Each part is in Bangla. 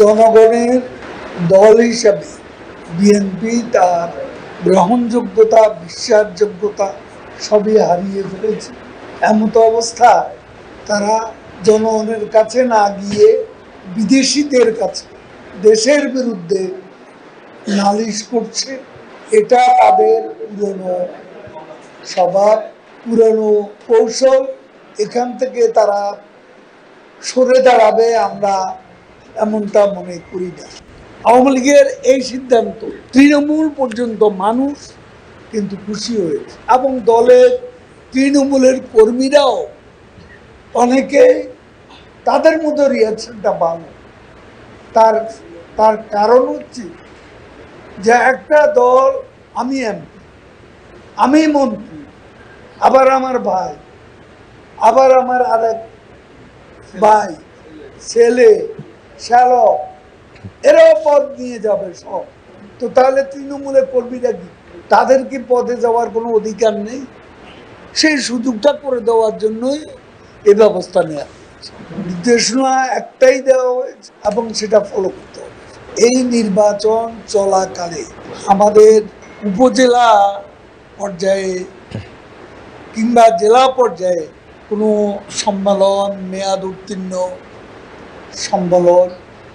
জনগণের দল হিসাবে বিএনপি তার গ্রহণযোগ্যতা, বিশ্বাসযোগ্যতা সবই হারিয়ে ফেলেছে। এমতো অবস্থায় তারা জনগণের কাছে না গিয়ে বিদেশিদের কাছে, দেশের বিরুদ্ধে নালিশ করছে। এটা তাদের পুরনো স্বভাব পুরনো কৌশল। এখান থেকে তারা সরে দাঁড়াবে, আমরা এমনটা মনে করি না। আওয়ামী লীগের এই সিদ্ধান্ত তৃণমূল পর্যন্ত মানুষ কিন্তু খুশি হয়েছে এবং দলের তৃণমূলের কর্মীরাও অনেকে তাদের মতো রিয়াকশনটা ভালো তার তার কারণ হচ্ছে যে একটা দল, আমি এমপি, আমি মন্ত্রী, আবার আমার ভাই, আবার আমার আরেক ভাই, ছেলে শ্যালক এরাও পদ নিয়ে যাবে সব। তো তাহলে তৃণমূলের কর্মীরা কি? তাদের কি পদে যাওয়ার কোনো অধিকার নেই? সেই সুযোগটা করে দেওয়ার জন্যই এই ব্যবস্থা নেওয়া। নির্দেশনা একটাই দেওয়া হয়েছে এবং সেটা ফলো করতে এই নির্বাচন চলাকালে আমাদের উপজেলা পর্যায়ে কিংবা জেলা পর্যায়ে কোনো সম্মেলন, মেয়াদ উত্তীর্ণ সম্মেলন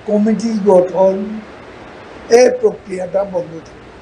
কমিটি গঠন এই প্রক্রিয়াটা বন্ধ থাকে।